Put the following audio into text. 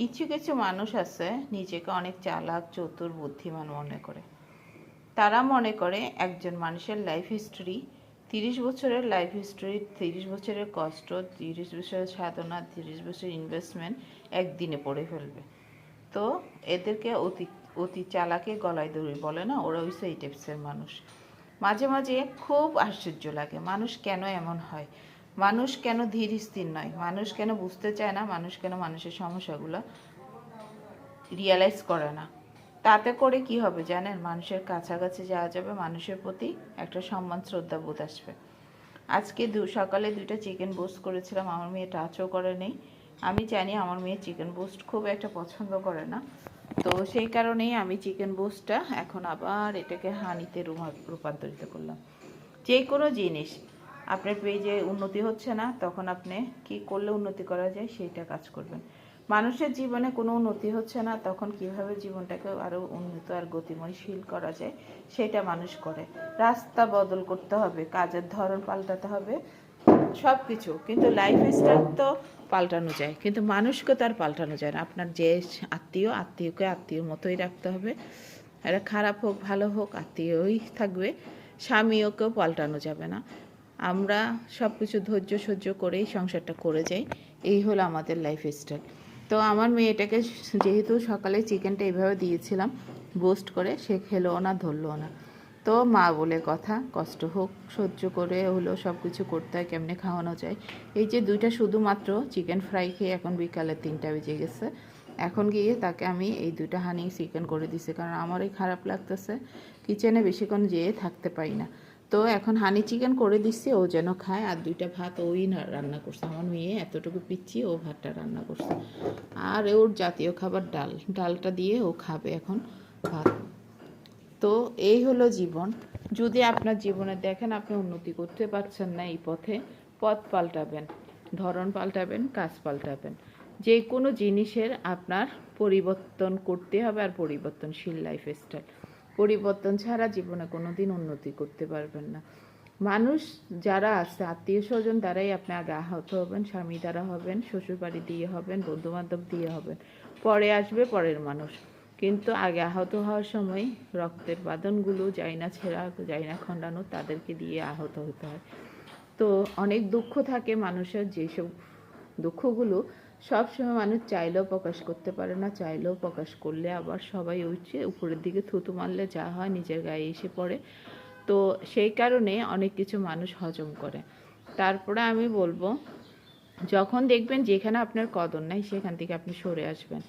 কিছু কিছু মানুষ আছে নিজেকে অনেক চালাক, চতুর, বুদ্ধিমান মনে করে। তারা মনে করে একজন মানুষের লাইফ হিস্টোরি তিরিশ বছরের লাইফ হিস্টোরি তিরিশ বছরের কষ্ট, তিরিশ বছরের সাধনা, তিরিশ বছরের ইনভেস্টমেন্ট একদিনে পড়ে ফেলবে। তো এদেরকে অতি অতি চালাকে গলায় দড়ি বলে না, ওরা হইছে এই টাইপসের মানুষ। মাঝে মাঝে খুব আশ্চর্য লাগে, মানুষ কেন এমন হয়? মানুষ কেন ধীর স্থির নয়? মানুষ কেন বুঝতে চায় না? মানুষ কেন মানুষের সমস্যাগুলো রিয়ালাইজ করে না? তাতে করে কি হবে জানেন? মানুষের কাছাকাছি যাওয়া যাবে, মানুষের প্রতি একটা সম্মান, শ্রদ্ধা বোধ আসবে। আজকে দু, সকালে দুইটা চিকেন বোস্ট করেছিলাম, আমার মেয়ে টাচও করে নেই। আমি জানি আমার মেয়ে চিকেন বোস্ট খুব একটা পছন্দ করে না। তো সেই কারণেই আমি চিকেন বোস্টটা এখন আবার এটাকে হানিতে রূপা- রূপান্তরিত করলাম। যে কোনো জিনিস আপনার পেজে উন্নতি হচ্ছে না, তখন আপনি কি করলে উন্নতি করা যায় সেইটা কাজ করবেন। মানুষের জীবনে কোনো উন্নতি হচ্ছে না, তখন কীভাবে জীবনটাকে আরও উন্নত আর গতিময়শীল করা যায় সেটা মানুষ করে। রাস্তা বদল করতে হবে, কাজের ধরন পাল্টাতে হবে সব কিছু কিন্তু লাইফ স্টাইল তো পাল্টানো যায়, কিন্তু মানুষকে তো আর পাল্টানো যায় না। আপনার যে আত্মীয়, আত্মীয়কে আত্মীয় মতোই রাখতে হবে। এটা খারাপ হোক, ভালো হোক, আত্মীয়ই থাকবে স্বামীওকেও পাল্টানো যাবে না। আমরা সব কিছু ধৈর্য সহ্য করেই সংসারটা করে যাই। এই হলো আমাদের লাইফ স্টাইল তো আমার মেয়েটাকে যেহেতু সকালে চিকেনটা এইভাবে দিয়েছিলাম বোস্ট করে, সে খেলো না, ধরলো না। তো মা বলে, কথা, কষ্ট হোক, সহ্য করে হলো সব কিছু করতে হয়, কেমনে খাওয়ানো যায়? এই যে দুইটা শুধুমাত্র চিকেন ফ্রাই খেয়ে এখন বিকালে তিনটা বেজে গেছে। এখন গিয়ে তাকে আমি এই দুইটা হানি চিকেন করে দিছি, কারণ আমারই খারাপ লাগতেছে। কিচেনে বেশিক্ষণ যেয়ে থাকতে পারি না। তো এখন হানি চিকেন করে দিচ্ছি ও যেন খায়। আর দুইটা ভাত ওই রান্না করছে। আমার মেয়ে এতটুকু পিচ্ছি, ও ভাতটা রান্না করছে। আর ওর জাতীয় খাবার ডাল। ডালটা দিয়ে ও খাবে এখন ভাত। তো এই হলো জীবন। যদি আপনার জীবনে দেখেন আপনি উন্নতি করতে পারছেন না এই পথে, পথ পাল্টাবেন। ধরন পাল্টাবেন, কাজ পাল্টাবেন। যে কোনো জিনিসের আপনার পরিবর্তন করতে হবে আর পরিবর্তনশীল লাইফ স্টাইল পরিবর্তন ছাড়া জীবনে কোনো দিন উন্নতি করতে পারবেন না। মানুষ যারা আছে, আত্মীয় স্বজন দ্বারাই আপনি আগে আহত হবেন, স্বামী দ্বারা হবেন, শ্বশুরবাড়ি দিয়ে হবেন বন্ধু বান্ধব দিয়ে হবেন। পরে আসবে পরের মানুষ। কিন্তু আগে আহত হওয়ার সময় রক্তের বাঁধনগুলো যাই না ছেঁড়া, যাই না খণ্ডানো, তাদেরকে দিয়ে আহত হতে হয়। তো অনেক দুঃখ থাকে মানুষের, যেসব দুঃখগুলো সবসময় মানুষ চাইলেও প্রকাশ করতে পারে না, চাইলেও প্রকাশ করলে আবার সবাই উঠছে উপরের দিকে থুতু মারলে যা হয় নিজের গায়ে এসে পড়ে। তো সেই কারণে অনেক কিছু মানুষ হজম করে। তারপরে আমি বলব, যখন দেখবেন যেখানে আপনার কদর নাই, সেখান থেকে আপনি সরে আসবেন।